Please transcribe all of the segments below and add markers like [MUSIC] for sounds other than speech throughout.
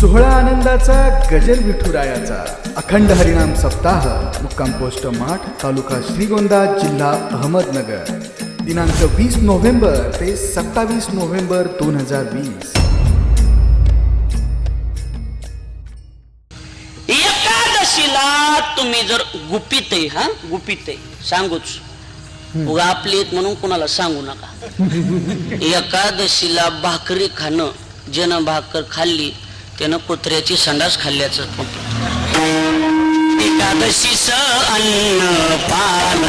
सोहळा आनंदाचा गजर विठुरायाचा. अखंड हरिनाम सप्ताह मुक्काम पोस्ट माठ तालुका श्रीगोंदा जिल्हा अहमदनगर. दिनांक वीस नोव्हेंबर ते सत्तावीस नोव्हेंबर दोन हजार वीस. एकादशीला तुम्ही जर गुपित आहे हा? गुपित आहे. सांगूच. उगा आपली म्हणून कुणाला सांगू नका. [LAUGHS] एकादशीला भाकरी खाणं ज्यानं भाकर खाल्ली त्यानं कुत्र्याची संडास खाल्ल्याचं एकादशीच अन्न पान.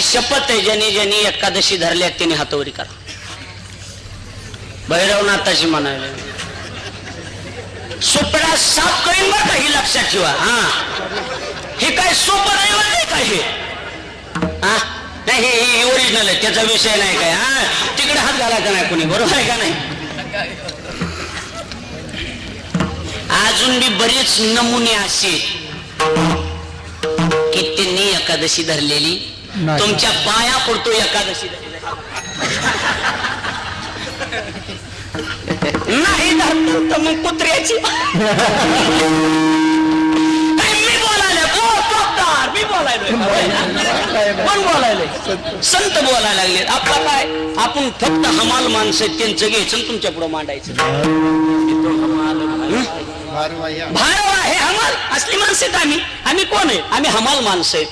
भैरवनाथाची शपथ आहे ज्यांनी ज्यांनी एकादशी धरल्या त्यांनी हातोरी करा. भैरवनाथाशी म्हणाले सुपडा साफ करीन बरं का ही लक्षात ठेवा. हा. हे काय सोपं नाही का हे? हा? नाही हे ओरिजिनल आहे त्याचा विषय नाही काय. हा? तिकडे हात घालायचा नाही कोणी बरोबर आहे का नाही? अजून बी बरेच नमुने असे की त्यांनी एकादशी धरलेली तुमच्या पाया पडतो एकादशी. नाही तर मग कुत्र्याची. मी बोलायला ओ डॉक्टर मी बोलायलोय. कोण बोलायलोय? संत बोलायला लागले आपला काय? आपण फक्त हमाल माणसं आहेत, त्यांचं घ्यायचं तुमच्यापुढे मांडायचं. हं? भारवा हे हमाल असली माणसं आहेत आम्ही. आम्ही कोण आहे? आम्ही हमाल माणसं आहेत.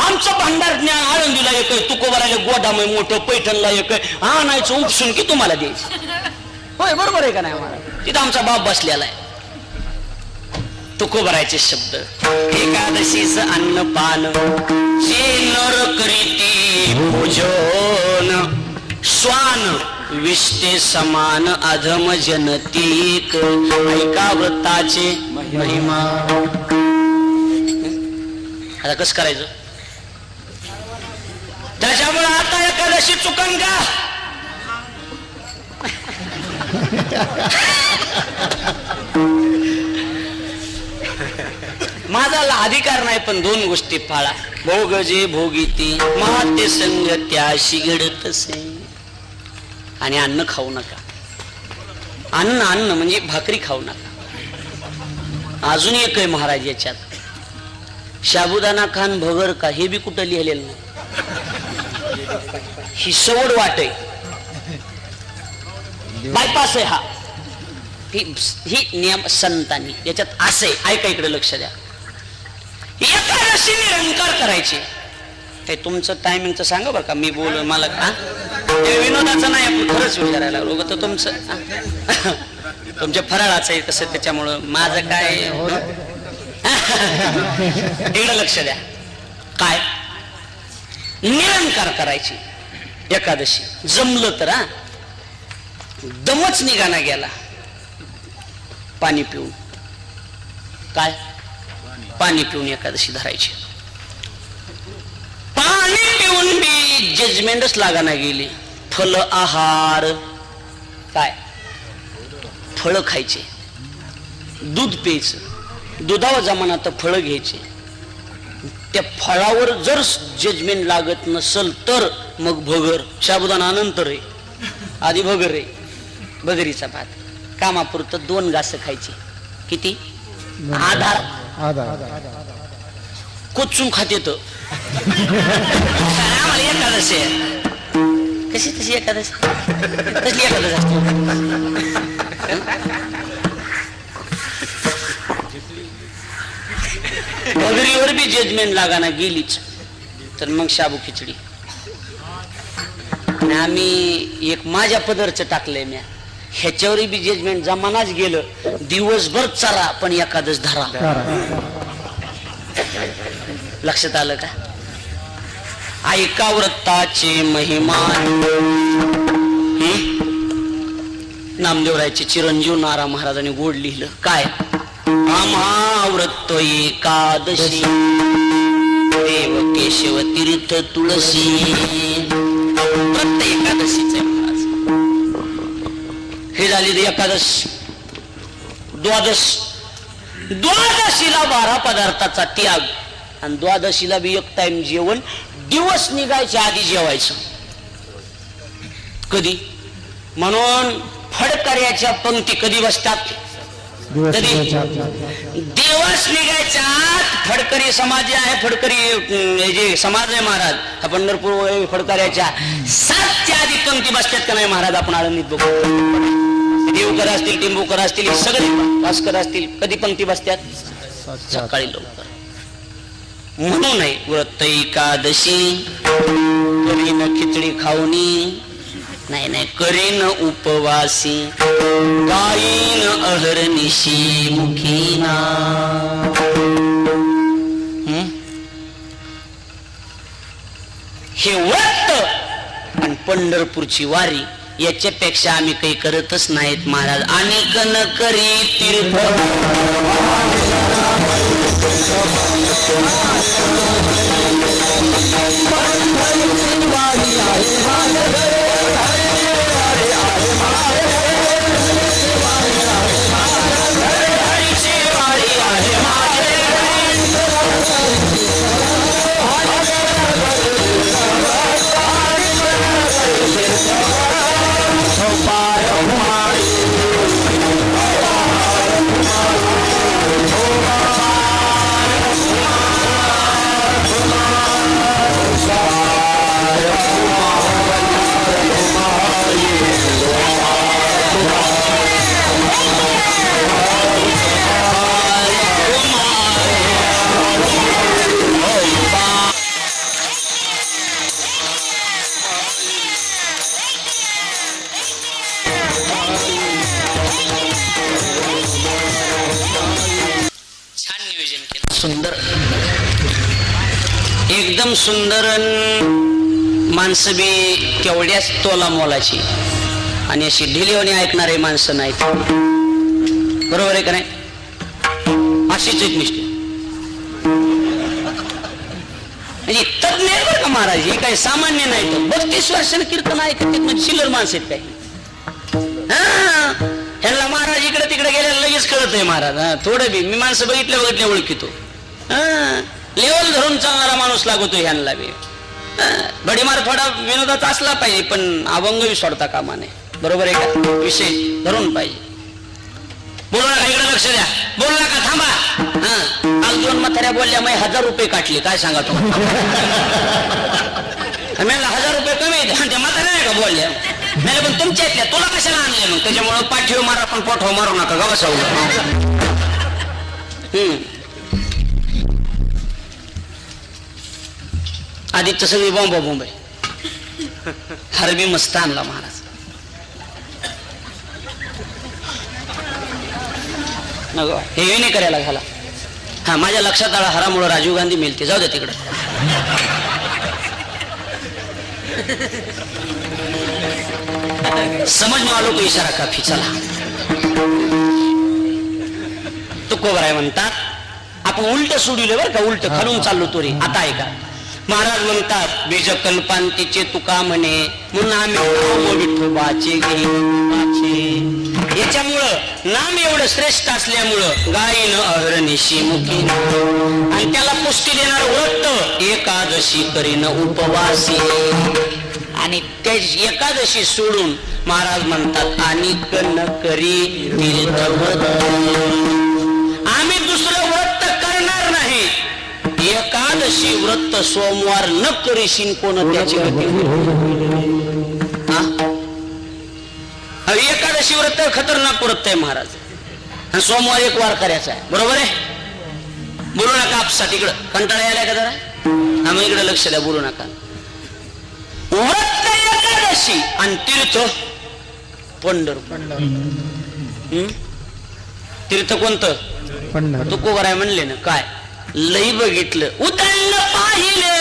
आमचं भांडार ज्ञान आळंदीला एक आहे तुकोबराला गोदाम आहे मोठं पैठणला एक आहे. आणायचं उपसून की तुम्हाला द्यायचं? होय बरोबर आहे का नाही आम्हाला? तिथं आमचा बाप बसलेला आहे. तुकोबरायचे शब्द. एकादशीच अन्न पान जे नर करीती भोजन. स्वान विष्टे समान अधम जनतीक ऐका व्रताचे महिमा. आता कसं करायचं? त्याच्यामुळे आता एकादशी चुकन का माझा अधिकार नाही पण दोन गोष्टी फाळा. भोग जे भोगीती महाते संग त्याशी घडत आणि अन्न खाऊ नका. अन्न अन्न म्हणजे भाकरी खाऊ नका. अजून एक आहे महाराज याच्यात. शाबुदाना खान भगर का हे बी कुठं लिहिलेलं नाही. ही सवड वाट. आहे बायपास आहे हा. ही ही नियम संतांनी याच्यात असे ऐका इकडे लक्ष द्या. एकादशी निरंकार करायची. हे तुमचं टायमिंगचं सांगा बरं का मी बोल मला का? हे विनोदाचं नाही आपण खरंच विचारायला लागलो. तर तुमचं हा? तुमच्या फराळाचं आहे तसं त्याच्यामुळं माझं काय इकडे लक्ष द्या. काय? निरंकार करायची. एकादशी. जमलं तर हा. दमच निघाना गेला. पाणी पिऊन. काय? पाणी पिऊन एकादशी धरायची. पाणी पिऊन बी जजमेंटच लागाना गेली. फल आहार. काय? फळं खायचे. दूध प्यायचं. दुधावर जमाना तर फळं घ्यायचे. त्या फळावर जर जजमेंट लागत नसल तर मग भगर शाबुदाना अनंतर आहे आधी भगर आहे. भगरीचा भात. कामापुरतं दोन घास खायचे. किती? आधार. कोचून खात येत. आम्हाला एकादशी आहे. कशी तशी एकादशी? कसली एकादशी असते. भगरीवर बी जजमेंट लागाना गेलीच. तर मग शाबू खिचडी. आणि आम्ही एक माझ्या पदरचं टाकलंय म्या. ह्याच्यावरही बी जजमेंट जमानाच गेलं. दिवसभर चारा पण एखादच धरा. लक्षात आलं का? ऐका व्रताचे महिमान नामदेवरायचे चिरंजीव नारा महाराजांनी गोड लिहिलं. काय? आम्हा एकादशी। देव केशव तीर्थ तुळशी। व्रत एकादशीच हे झाली एकादश। द्वादश। द्वादशीला बारा पदार्थाचा त्याग। आणि द्वादशीला बी एक टाइम जेवण। दिवस निघायच्या आधी जेवायचं। कधी? म्हणून फडकऱ्याच्या पंक्ती कधी बसतात? कधी दिवस निघायच्या आत फडकरी समाज जे आहे फडकरी जे समाज आहे महाराज हा पंढरपूर फडकऱ्याच्या सातच्या आधी पंक्ती बसतात का नाही महाराज? आपण आळंदीत बघू. देवकर असतील टिंबूकर असतील हे सगळे भास्कर असतील कधी पंक्ती बसतात? सकाळी लवकर. म्हणून नाही व्रत एकादशी खिचडी खाऊनी नाही नाही करीन उपवासी गाईन अहरनिशी मुखीना। हे व्रत आणि पंढरपूरची वारी याच्यापेक्षा आम्ही काही करतच नाहीत महाराज. आणि कन करी तीर्थ सुंदर. एकदम सुंदर अन माणसं बी केवढ्याच तोला मोलाची. आणि अशी ढिलेवणी ऐकणारे माणसं नाहीत. बरोबर आहे का नाही? अशीच एक निष्ठे म्हणजे तज्ञ आहे बरं का महाराज? हे काही सामान्य नाही तर बत्तीस वर्षाने कीर्तन ऐकत म्हणजे चिल्लर माणसं आहेत काही. हा, ह्यांना महाराज इकडे तिकडे गेल्याला लगेच कळत आहे महाराज थोडं बी. मी माणसं बघितल्या बघितल्या ओळखितो. लेवल धरून चालणारा माणूस लागतो ह्यांना बी. भडीमार थोडा विनोदाचा असला पाहिजे पण अभंगही सोडता कामा नये. बरोबर आहे का? विषय धरून पाहिजे. बोलू नका इकडे लक्ष द्या. बोलू नका थांबा. हा आज दोन म्हाताऱ्या बोलल्या मी हजार रुपये काटले काय सांगा तुम्ही म्हणलं हजार रुपये कमी आहेत. म्हाताऱ्या नाही का बोलल्या? नाही पण तुमच्या इथल्या तुला कशाला आणले मग? त्याच्यामुळं पाठीव मारा पण पोठव मारू नका गावा सावलं. हम्म. आदित्य सगळी बॉम्ब बॉम्ब आहे. हरबी मस्त आणला महाराज. हे हे नाही करायला घाला. हा माझ्या लक्षात आला हरामुळं राजीव गांधी मिळते जाऊ दे तिकडे. समज में आलो को इशारा काफी चला तुकोबराय म्हणतात आपण उलट सोडले बरं का? उलट खालून चाललो तोरी. आता ऐका. महाराज म्हणतात बीज कल्पांतीचे तुका म्हणे म्हणून आम्ही नाम विठोबाचे याच्यामुळं नाम एवढं श्रेष्ठ असल्यामुळं गायीन अहरणीशी मुखी आणि त्याला पुष्टी देणार व्रत एकादशी करीन उपवासी. आणि ते एकादशी सोडून महाराज म्हणतात आणि कन करी तीर्थव्रत आम्ही एकादशी व्रत सोमवार न करीशीन कोण त्याची गती हा? एकादशी व्रत खतरनाक व्रत आहे महाराज. आणि सोमवार एक वार करायचा आहे. बरोबर आहे? बोलू नका आपसात इकडं कंटाळा यायला का जरा? हा मग इकडे लक्ष द्या बोलू नका. व्रत एकादशी आणि तीर्थ हम्म? तीर्थ कोणतं? पंढर तू कोबराय म्हणले ना काय? लई बघितलं. उदंड पाहिले.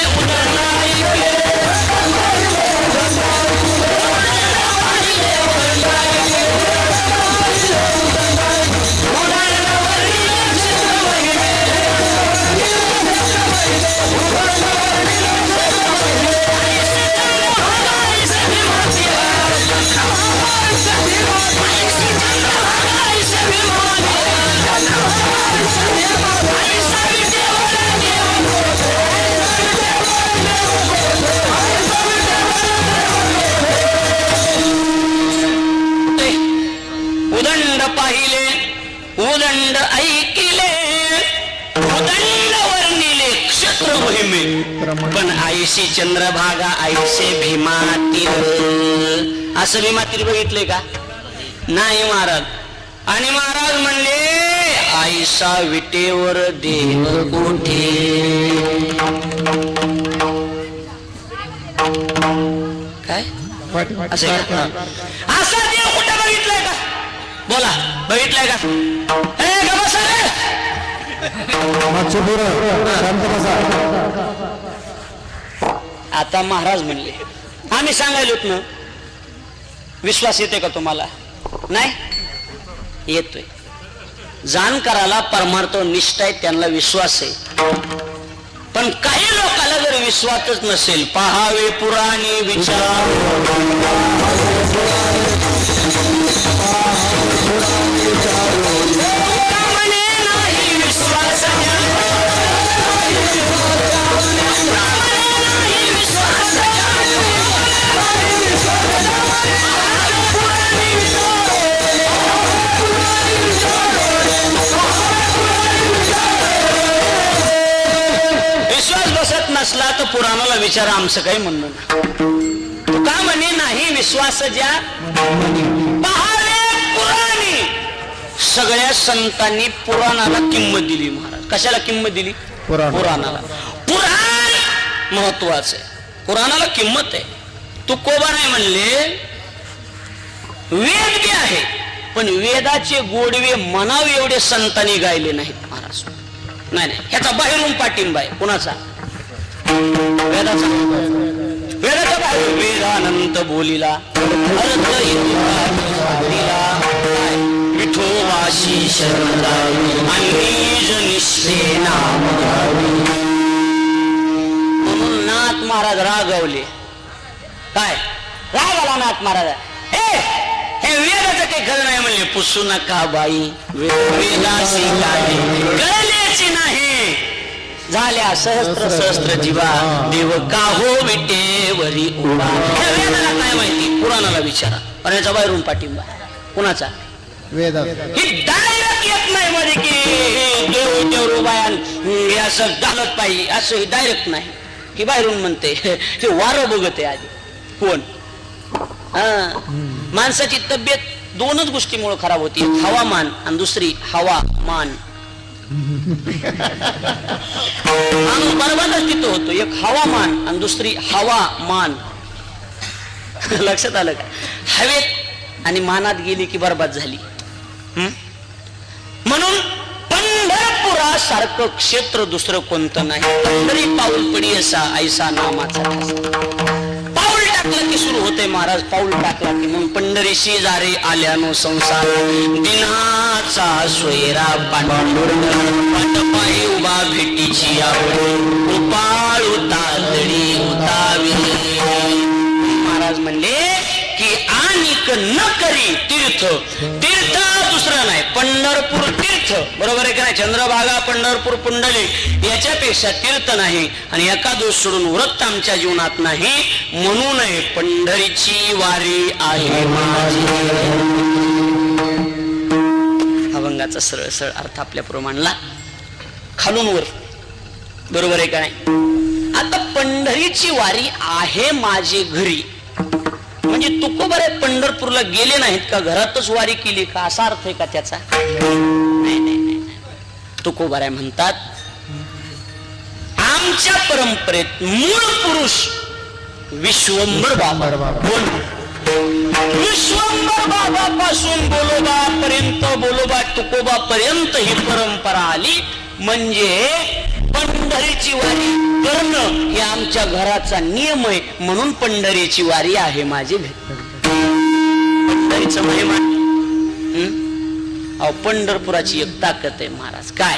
चंद्रभागा आईशे भीमातील. असं भीमातील बघितले का? नाही महाराज. आणि महाराज म्हणले आईसा विटेवर देव कोठे? काय? असं असा देव कुठे बघितलाय का? बोला बघितलाय का? ए, रे. शांत बसा. आता महाराज म्हणले आम्ही सांगायलोत ना विश्वास येते का तुम्हाला? नाही? येतोय. जाणकाराला परमार्थ निष्ठा आहे त्यांना विश्वास आहे. पण काही लोकांना जर विश्वासच नसेल पहावे पुराणे विचार. पुराणाला विचारा आमचं काही म्हणणं नाही. का म्हणे नाही विश्वास ज्या पुराणी. सगळ्या संतांनी पुराणाला किंमत दिली महाराज. कशाला किंमत दिली? पुराण. पुराणाला. पुराण महत्वाचं आहे. पुराणाला किंमत आहे. तू कोबा नाही म्हणले वेद बी आहे. पण वेदाचे गोडवे म्हणावे एवढे संतांनी गायले नाहीत महाराज. नाही नाही. ह्याचा बाहेरून पाठिंबा आहे. कुणाचा? वेदाचा वेदानंत बोलिला अर्थ निष्ठे नाम. म्हणून नाथ महाराज रागवले काय राग आला नाथ महाराज हे वेदाचं काही खरं नाही म्हणले पुसू नका बाई वेदाशी काय झाल्या सहस्त्र सहस्त्र जीवा. देव का हो विटेवरी उभा. हे वेदाला काय माहिती? पुराणाला विचारा. पण याचा बाहेरून पाठिंबा. कुणाचा? ही डायरेक्ट येत नाही मध्ये की. हे देव देव रुबायान हे असं झालंच पाहिजे. असं हे डायरेक्ट नाही. की बाहेरून म्हणते. ते वारं बघत आहे आधी. कोण? हा. माणसाची तब्येत दोनच गोष्टीमुळे खराब होती. हवामान आणि दुसरी हवामान. [LAUGHS] माणूस बरोबरच तिथं होतो. एक हवामान आणि दुसरी हवामान. [LAUGHS] लक्षात आलं का? हवेत आणि मानात गेली की बरबाद झाली. म्हणून पंढरपुरासारखं क्षेत्र दुसरं कोणतं नाही? पंढरी पाऊल पडी असा ऐसा नामाचा. सुरू होते महाराज. पाऊल टाकला की मग पंढरीशी जारे आल्यानो संसार. दिनाचा सोयरा पाटपायी उभा भेटीची आवड. उपाळू तातडी उतावी. महाराज म्हणले की आनिक न करी तीर्थ. तीर्थ दुसरं नाही. पंढरपूर तीर्थ. बरोबर आहे की नाही? चंद्रभागा पंढरपूर पुंडली याच्यापेक्षा तीर्थ नाही आणि एकादोष सोडून व्रत आमच्या जीवनात नाही म्हणून पंढरीची वारी आहे अभंगाचा सरळ सरळ अर्थ आपल्या मांडला. खालून वर. बरोबर आहे का नाही? आता पंढरीची वारी आहे माझे घरी. म्हणजे तुकोबारे पंढरपूरला गेले नाहीत का? घरातच वारी केली का? असा अर्थ आहे का त्याचा? नाही नाही तुकोबारे म्हणतात आमच्या परंपरेत मूळ पुरुष विश्वंभर बाबा. बोल. विश्वंभर बाबापासून बोलोबा पर्यंत बोलोबा तुकोबा पर्यंत ही परंपरा आली. म्हणजे पंढरीची वारी. करणं हे आमच्या घराचा नियम आहे म्हणून पंढरीची वारी आहे माझी भेट महिमा. अहो पंढरपुराची एक ताकद आहे महाराज. काय?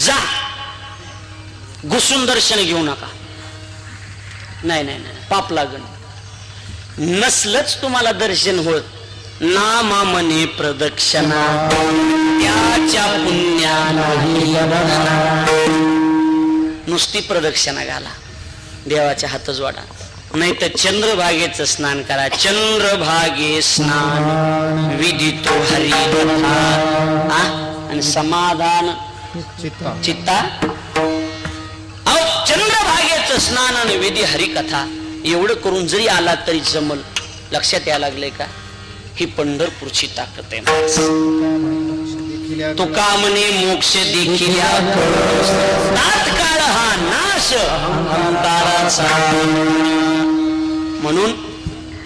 जा. घुसून दर्शन घेऊ नका. नाही नाही नाही. पाप लागण. नसलंच तुम्हाला दर्शन होत नामा मने प्रदक्षिणा त्याच्या पुण्याला नुसती प्रदक्षिणा घाला देवाच्या हात जोडा नाही तर चंद्रभागेचं स्नान करा चंद्रभागे स्नान. विधितो हरी कथा आ? आणि समाधान. चित्ता. चित्ता? अहो चंद्रभागेचं स्नान आणि विधी हरिकथा एवढं करून जरी आला तरी जमल. लक्षात यायला लागले का? ही पंढरपूरची ताकद आहे तो का म्हणे मोक्ष देखील या तात्काळ हा नाश म्हणून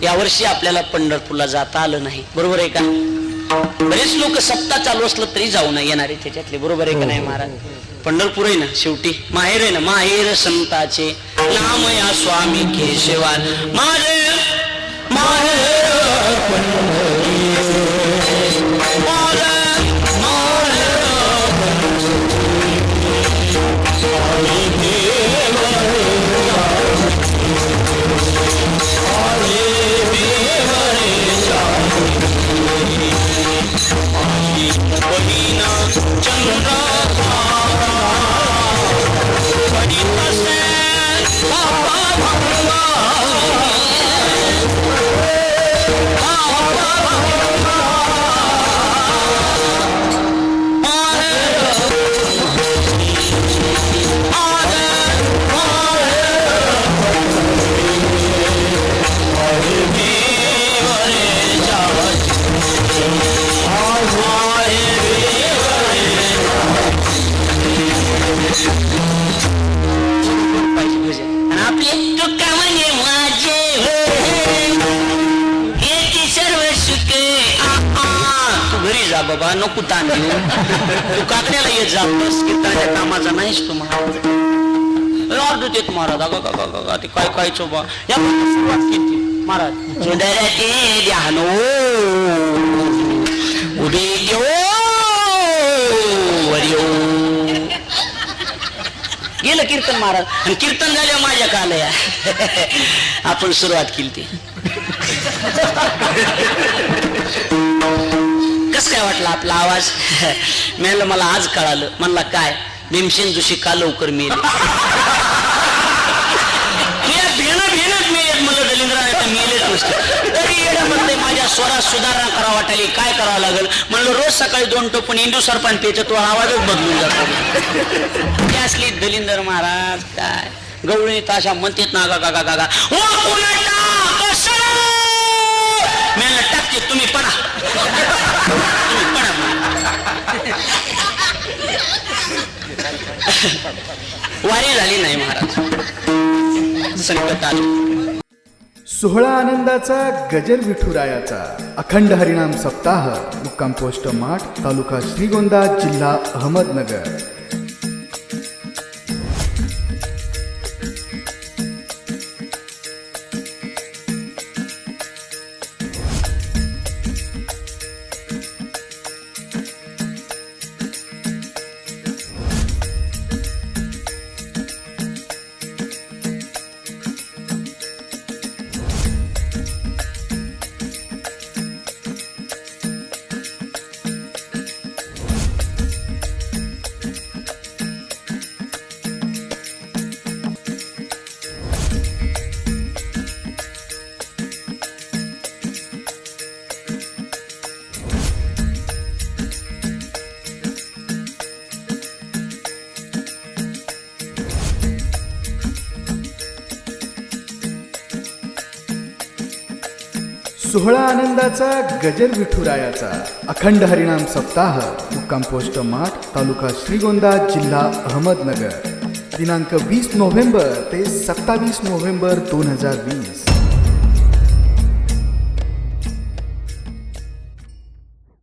यावर्षी आपल्याला पंढरपूरला जाता आलं नाही. बरोबर आहे का? बरेच लोक सप्ताह चालू असलं तरी जाऊ ना येणारे त्याच्यातले. बरोबर आहे का नाही महाराज? पंढरपूर आहे ना शेवटी? माहेर आहे ना? माहेर संताचे. नाम या स्वामी केशवान. माहेर माहेर, घरी जा बाबा नको ताण घेऊ. तू काकड्याला येत जा बस कीर्तनाच्या कामाचा नाहीस तू महाराज देत महाराज अगं गा, ते काय काय चोबा. या सुरुवात किती महाराज. सुंदरते ध्यानो हो. उदे गेलं कीर्तन महाराज. आणि कीर्तन झालं माझ्या काल या आपण सुरुवात केली ती. कस वाटला आपला आवाज. म्हणलं मला आज कळालं. म्हणला काय? भीमसेन जोशी का लवकर मिळेल म्हणलं माझ्या स्वरात सुधारणा करावा वाटायली. काय करावं लागेल? म्हणलं रोज सकाळी दोन टोपण इंदू सरपंच पेच तो आवाजच बदलून जातो. ते असली दलिंदर महाराज काय? गवळी ताशा म्हणतेत ना गा गा गा गा ओ टाकते तुम्ही पडा. [LAUGHS] वारी झाली नाही महाराज. सोहळा आनंदाचा गजर विठुरायाचा. अखंड हरिणाम सप्ताह मुक्काम पोस्ट माठ तालुका श्रीगोंदा जिल्हा अहमदनगर. सोहळा आनंदाचा गजर विठुरायाचा. अखंड हरिणाम सप्ताह मुक्काम पोस्ट माठ तालुका श्रीगोंदा जिल्हा अहमदनगर. दिनांक वीस नोव्हेंबर ते सत्तावीस नोव्हेंबर दोन हजार वीस.